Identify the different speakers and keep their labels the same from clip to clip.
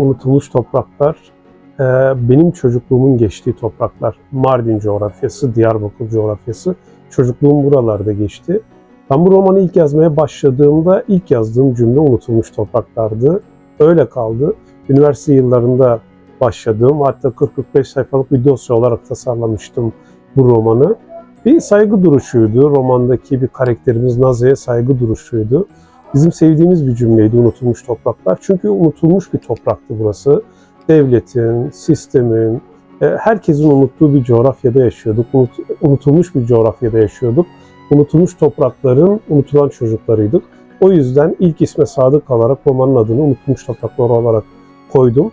Speaker 1: Unutulmuş Topraklar e, benim çocukluğumun geçtiği topraklar. Mardin coğrafyası, Diyarbakır coğrafyası. Çocukluğum buralarda geçti. Ben bu romanı ilk yazmaya başladığımda ilk yazdığım cümle unutulmuş topraklardı. Öyle kaldı. Üniversite yıllarında başladığım hatta 40-45 sayfalık bir dosya olarak tasarlamıştım bu romanı. Bir saygı duruşuydu. Romandaki bir karakterimiz Naze'ye saygı duruşuydu. Bizim sevdiğimiz bir cümleydi unutulmuş topraklar. Çünkü unutulmuş bir topraktı burası. Devletin, sistemin, e, herkesin unuttuğu bir coğrafyada yaşıyorduk. Unut- Unutulmuş bir coğrafyada yaşıyorduk. Unutulmuş toprakların unutulan çocuklarıydık. O yüzden ilk isme sadık kalarak romanın adını Unutulmuş Topraklar olarak koydum.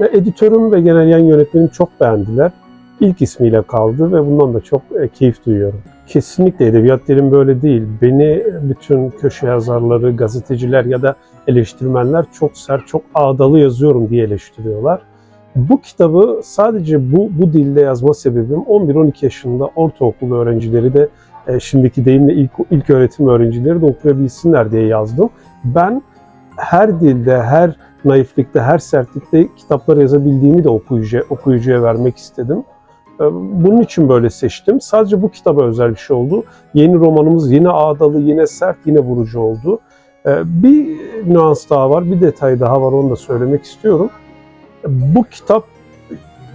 Speaker 1: Ve editörüm ve genel yayın yönetmenim çok beğendiler. İlk ismiyle kaldı ve bundan da çok e, keyif duyuyorum. Kesinlikle edebiyat dilim böyle değil. Beni bütün köşe yazarları, gazeteciler ya da eleştirmenler çok sert, çok ağdalı yazıyorum diye eleştiriyorlar. Bu kitabı sadece bu, bu dilde yazma sebebim 11-12 yaşında ortaokul öğrencileri de e, şimdiki deyimle ilk, ilk öğretim öğrencileri de okuyabilsinler diye yazdım. Ben her dilde, her naiflikte, her sertlikte kitaplar yazabildiğimi de okuyucuya, okuyucuya vermek istedim. E, Bunun için böyle seçtim. Sadece bu kitaba özel bir şey oldu. Yeni romanımız yine ağdalı, yine sert, yine vurucu oldu. E, Bir nüans daha var, bir detay daha var onu da söylemek istiyorum. Bu kitap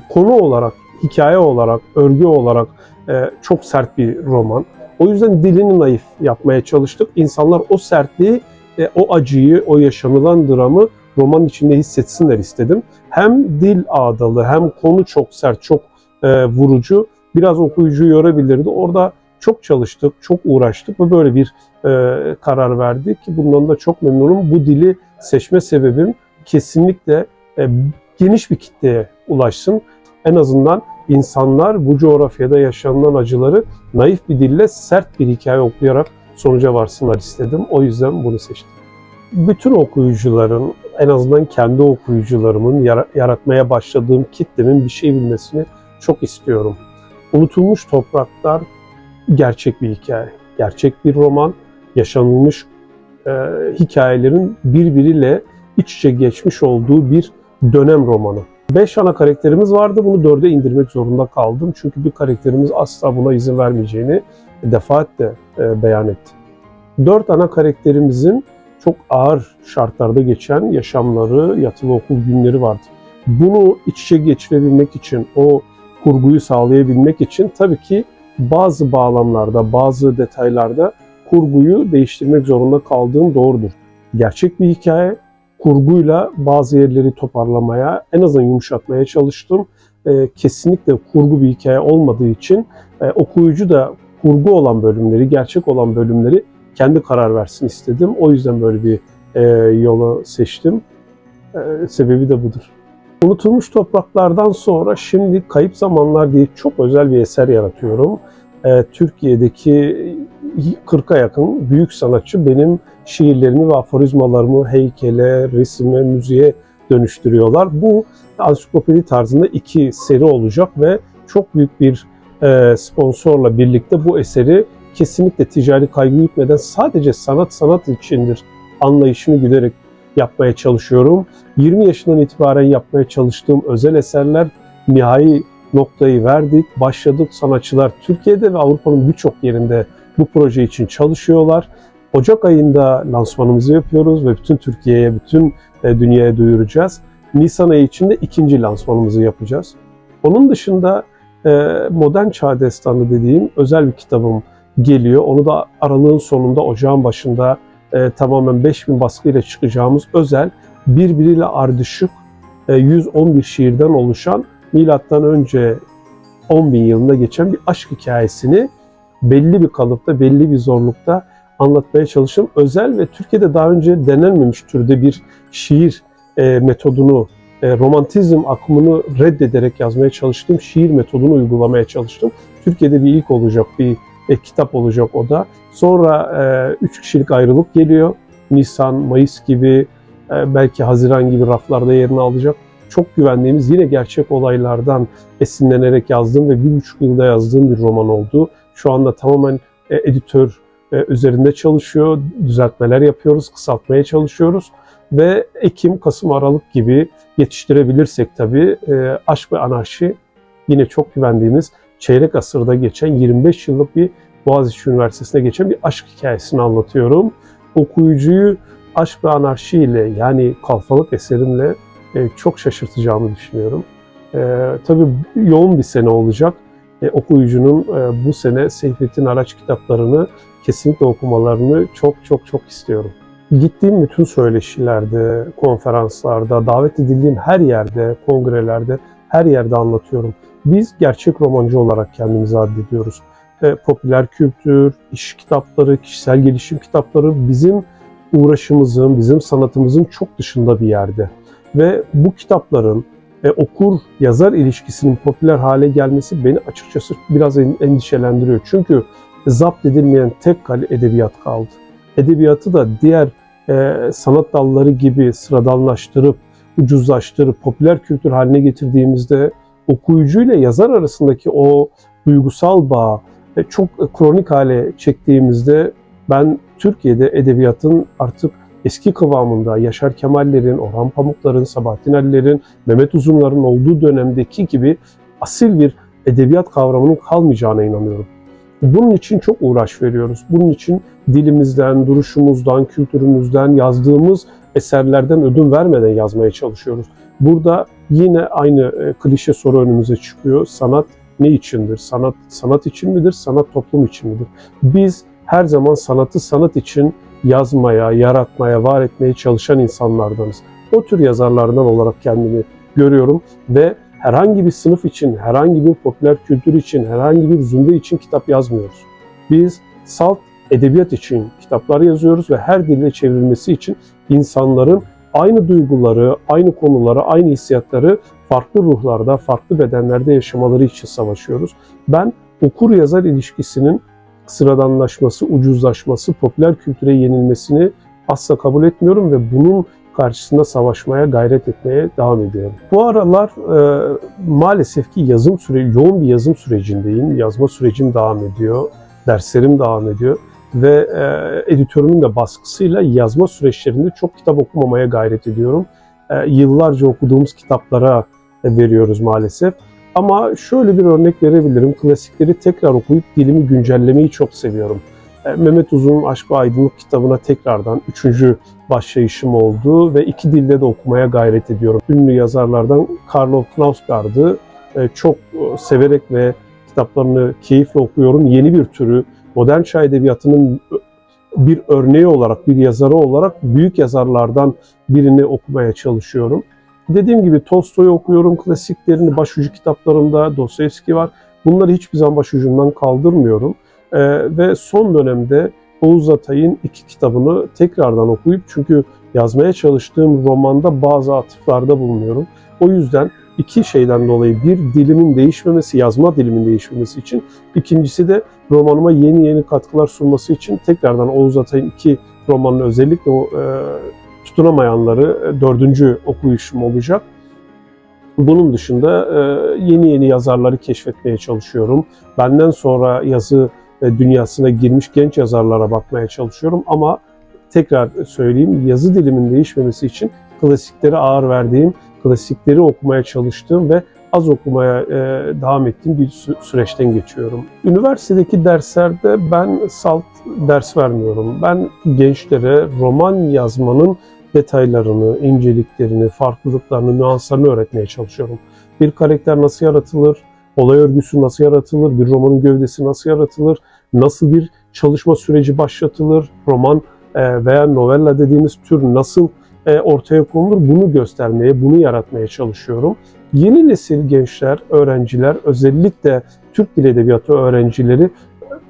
Speaker 1: konu olarak, hikaye olarak, örgü olarak e, çok sert bir roman. O yüzden dilini naif yapmaya çalıştık. İnsanlar o sertliği, e, o acıyı, o yaşanılan dramı roman içinde hissetsinler istedim. Hem dil ağdalı, hem konu çok sert, çok e, vurucu. Biraz okuyucuyu yorabilirdi. Orada çok çalıştık, çok uğraştık ve böyle bir e, karar verdik ki bundan da çok memnunum. Bu dili seçme sebebim kesinlikle e, geniş bir kitleye ulaşsın. En azından insanlar bu coğrafyada yaşanılan acıları naif bir dille sert bir hikaye okuyarak sonuca varsınlar istedim. O yüzden bunu seçtim. Bütün okuyucuların, en azından kendi okuyucularımın, yara- yaratmaya başladığım kitlemin bir şey bilmesini çok istiyorum. Unutulmuş Topraklar gerçek bir hikaye, gerçek bir roman, yaşanılmış e, hikayelerin birbiriyle iç içe geçmiş olduğu bir dönem romanı. Beş ana karakterimiz vardı. Bunu dörde indirmek zorunda kaldım. Çünkü bir karakterimiz asla buna izin vermeyeceğini defaatle e, beyan etti. Dört ana karakterimizin çok ağır şartlarda geçen yaşamları, yatılı okul günleri vardı. Bunu iç içe geçirebilmek için, o kurguyu sağlayabilmek için tabii ki bazı bağlamlarda, bazı detaylarda kurguyu değiştirmek zorunda kaldığım doğrudur. Gerçek bir hikaye, kurguyla bazı yerleri toparlamaya, en azından yumuşatmaya çalıştım. Ee, kesinlikle kurgu bir hikaye olmadığı için e, okuyucu da kurgu olan bölümleri, gerçek olan bölümleri kendi karar versin istedim. O yüzden böyle bir e, yolu seçtim. E, sebebi de budur. Unutulmuş topraklardan sonra şimdi Kayıp Zamanlar diye çok özel bir eser yaratıyorum. E, Türkiye'deki 40'a yakın büyük sanatçı benim şiirlerimi ve aforizmalarımı heykele, resime, müziğe dönüştürüyorlar. Bu ansiklopedi tarzında iki seri olacak ve çok büyük bir e, sponsorla birlikte bu eseri kesinlikle ticari kaygı gütmeden sadece sanat sanat içindir anlayışını güderek yapmaya çalışıyorum. 20 yaşından itibaren yapmaya çalıştığım özel eserler nihai noktayı verdik. Başladık sanatçılar Türkiye'de ve Avrupa'nın birçok yerinde bu proje için çalışıyorlar. Ocak ayında lansmanımızı yapıyoruz ve bütün Türkiye'ye, bütün e, dünyaya duyuracağız. Nisan ayı içinde ikinci lansmanımızı yapacağız. Onun dışında e, Modern Çağ Destanı dediğim özel bir kitabım geliyor. Onu da aralığın sonunda ocağın başında e, tamamen 5000 baskıyla çıkacağımız özel birbiriyle ardışık e, 111 şiirden oluşan milattan önce 10.000 yılında geçen bir aşk hikayesini belli bir kalıpta, belli bir zorlukta anlatmaya çalıştım. Özel ve Türkiye'de daha önce denenmemiş türde bir şiir e, metodunu, e, romantizm akımını reddederek yazmaya çalıştım. Şiir metodunu uygulamaya çalıştım. Türkiye'de bir ilk olacak, bir e, kitap olacak o da. Sonra e, üç kişilik ayrılık geliyor. Nisan, Mayıs gibi, e, belki Haziran gibi raflarda yerini alacak. Çok güvendiğimiz yine gerçek olaylardan esinlenerek yazdığım ve bir buçuk yılda yazdığım bir roman oldu. Şu anda tamamen e, editör e, üzerinde çalışıyor, düzeltmeler yapıyoruz, kısaltmaya çalışıyoruz ve Ekim, Kasım, Aralık gibi yetiştirebilirsek tabii e, Aşk ve Anarşi yine çok güvendiğimiz çeyrek asırda geçen 25 yıllık bir Boğaziçi Üniversitesi'nde geçen bir aşk hikayesini anlatıyorum. Okuyucuyu aşk ve anarşi ile yani kalfalık eserimle e, çok şaşırtacağımı düşünüyorum. E, tabii yoğun bir sene olacak. E, okuyucunun e, bu sene Seyfettin Araç kitaplarını kesinlikle okumalarını çok çok çok istiyorum. Gittiğim bütün söyleşilerde, konferanslarda, davet edildiğim her yerde, kongrelerde, her yerde anlatıyorum. Biz gerçek romancı olarak kendimizi addediyoruz. E, popüler kültür, iş kitapları, kişisel gelişim kitapları bizim uğraşımızın, bizim sanatımızın çok dışında bir yerde. Ve bu kitapların e, okur-yazar ilişkisinin popüler hale gelmesi beni açıkçası biraz en- endişelendiriyor. Çünkü zapt edilmeyen tek kale edebiyat kaldı. Edebiyatı da diğer e, sanat dalları gibi sıradanlaştırıp, ucuzlaştırıp, popüler kültür haline getirdiğimizde okuyucuyla yazar arasındaki o duygusal bağ çok kronik hale çektiğimizde ben Türkiye'de edebiyatın artık eski kıvamında Yaşar Kemal'lerin, Orhan Pamuk'ların, Sabahattin Ali'lerin, Mehmet Uzunlar'ın olduğu dönemdeki gibi asil bir edebiyat kavramının kalmayacağına inanıyorum. Bunun için çok uğraş veriyoruz. Bunun için dilimizden, duruşumuzdan, kültürümüzden, yazdığımız eserlerden ödün vermeden yazmaya çalışıyoruz. Burada yine aynı e, klişe soru önümüze çıkıyor. Sanat ne içindir? Sanat sanat için midir? Sanat toplum için midir? Biz her zaman sanatı sanat için yazmaya, yaratmaya, var etmeye çalışan insanlardanız. O tür yazarlardan olarak kendimi görüyorum ve herhangi bir sınıf için, herhangi bir popüler kültür için, herhangi bir zümre için kitap yazmıyoruz. Biz salt edebiyat için kitaplar yazıyoruz ve her dille çevrilmesi için insanların aynı duyguları, aynı konuları, aynı hissiyatları farklı ruhlarda, farklı bedenlerde yaşamaları için savaşıyoruz. Ben okur yazar ilişkisinin sıradanlaşması, ucuzlaşması, popüler kültüre yenilmesini asla kabul etmiyorum ve bunun karşısında savaşmaya, gayret etmeye devam ediyorum. Bu aralar e, maalesef ki yazım süre, yoğun bir yazım sürecindeyim. Yazma sürecim devam ediyor, derslerim devam ediyor ve e, editörümün de baskısıyla yazma süreçlerinde çok kitap okumamaya gayret ediyorum. E, yıllarca okuduğumuz kitaplara e, veriyoruz maalesef. Ama şöyle bir örnek verebilirim. Klasikleri tekrar okuyup dilimi güncellemeyi çok seviyorum. E, Mehmet Uzun'un Aşk ve Aydınlık kitabına tekrardan üçüncü başlayışım oldu ve iki dilde de okumaya gayret ediyorum. Ünlü yazarlardan Karl Knausgaard'ı e, çok e, severek ve kitaplarını keyifle okuyorum. Yeni bir türü, modern çağ edebiyatının bir örneği olarak, bir yazarı olarak büyük yazarlardan birini okumaya çalışıyorum. Dediğim gibi Tolstoy'u okuyorum, klasiklerini başucu kitaplarımda, Dostoyevski var. Bunları hiçbir zaman başucumdan kaldırmıyorum. Ee, ve son dönemde Oğuz Atay'ın iki kitabını tekrardan okuyup çünkü yazmaya çalıştığım romanda bazı atıflarda bulunuyorum. O yüzden iki şeyden dolayı bir dilimin değişmemesi, yazma dilimin değişmemesi için, ikincisi de romanıma yeni yeni katkılar sunması için tekrardan Oğuz Atay'ın iki romanını özellikle o e, tutunamayanları e, dördüncü okuyuşum olacak. Bunun dışında e, yeni yeni yazarları keşfetmeye çalışıyorum. Benden sonra yazı e, dünyasına girmiş genç yazarlara bakmaya çalışıyorum ama tekrar söyleyeyim yazı dilimin değişmemesi için klasiklere ağır verdiğim, klasikleri okumaya çalıştığım ve az okumaya e, devam ettiğim bir sü- süreçten geçiyorum. Üniversitedeki derslerde ben salt ders vermiyorum. Ben gençlere roman yazmanın detaylarını, inceliklerini, farklılıklarını, nüanslarını öğretmeye çalışıyorum. Bir karakter nasıl yaratılır, olay örgüsü nasıl yaratılır, bir romanın gövdesi nasıl yaratılır, nasıl bir çalışma süreci başlatılır, roman e, veya novella dediğimiz tür nasıl ortaya konulur bunu göstermeye, bunu yaratmaya çalışıyorum. Yeni nesil gençler, öğrenciler, özellikle Türk Dil Edebiyatı öğrencileri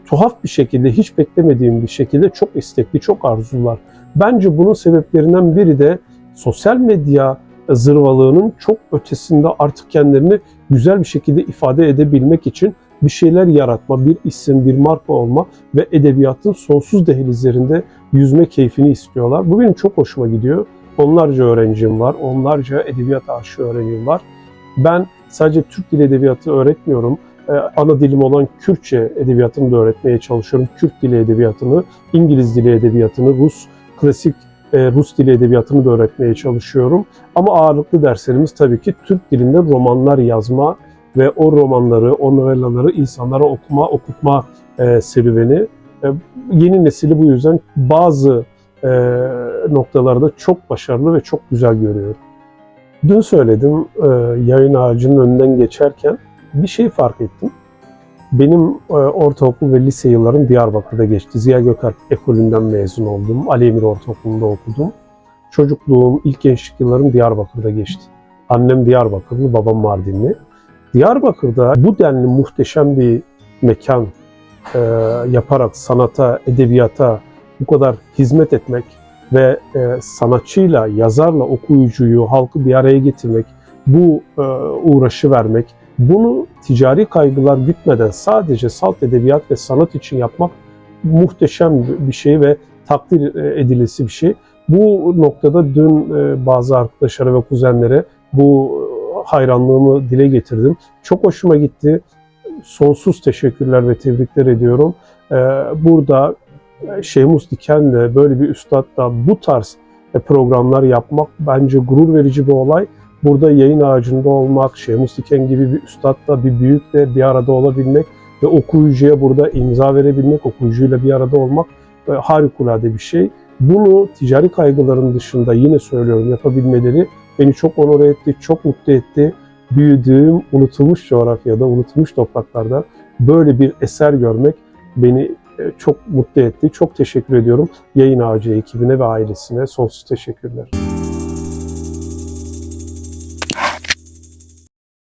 Speaker 1: tuhaf bir şekilde, hiç beklemediğim bir şekilde çok istekli, çok arzular. Bence bunun sebeplerinden biri de sosyal medya zırvalığının çok ötesinde artık kendilerini güzel bir şekilde ifade edebilmek için bir şeyler yaratma, bir isim, bir marka olma ve edebiyatın sonsuz dehlizlerinde yüzme keyfini istiyorlar. Bu benim çok hoşuma gidiyor. Onlarca öğrencim var, onlarca edebiyat aşığı öğrencim var. Ben sadece Türk Dil Edebiyatı öğretmiyorum. e, ana dilim olan Kürtçe edebiyatını da öğretmeye çalışıyorum. Kürt dili edebiyatını, İngiliz dili edebiyatını, Rus klasik e, Rus dili edebiyatını da öğretmeye çalışıyorum. Ama ağırlıklı derslerimiz tabii ki Türk dilinde romanlar yazma ve o romanları, o novellaları insanlara okuma, okutma e, serüveni. E, yeni nesili bu yüzden bazı e, noktalarda çok başarılı ve çok güzel görüyorum. Dün söyledim e, yayın ağacının önünden geçerken bir şey fark ettim. Benim e, ortaokul ve lise yıllarım Diyarbakır'da geçti. Ziya Gökalp ekolünden mezun oldum. Ali Emir Ortaokulu'nda okudum. Çocukluğum, ilk gençlik yıllarım Diyarbakır'da geçti. Annem Diyarbakırlı, babam Mardinli. Diyarbakır'da bu denli muhteşem bir mekan e, yaparak sanata, edebiyata bu kadar hizmet etmek ve e, sanatçıyla, yazarla okuyucuyu, halkı bir araya getirmek, bu e, uğraşı vermek, bunu ticari kaygılar gütmeden sadece salt edebiyat ve sanat için yapmak muhteşem bir şey ve takdir e, edilesi bir şey. Bu noktada dün e, bazı arkadaşlara ve kuzenlere bu e, hayranlığımı dile getirdim. Çok hoşuma gitti. Sonsuz teşekkürler ve tebrikler ediyorum. Burada e, Şehmus Diken'le böyle bir üstadla bu tarz e, programlar yapmak bence gurur verici bir olay. Burada yayın ağacında olmak, Şehmus Diken gibi bir üstadla, bir büyükle bir arada olabilmek ve okuyucuya burada imza verebilmek, okuyucuyla bir arada olmak e, harikulade bir şey. Bunu ticari kaygıların dışında yine söylüyorum yapabilmeleri beni çok onore etti, çok mutlu etti. Büyüdüğüm unutulmuş coğrafyada, unutulmuş topraklarda böyle bir eser görmek beni çok mutlu etti. Çok teşekkür ediyorum yayın ağacı ekibine ve ailesine. Sonsuz teşekkürler.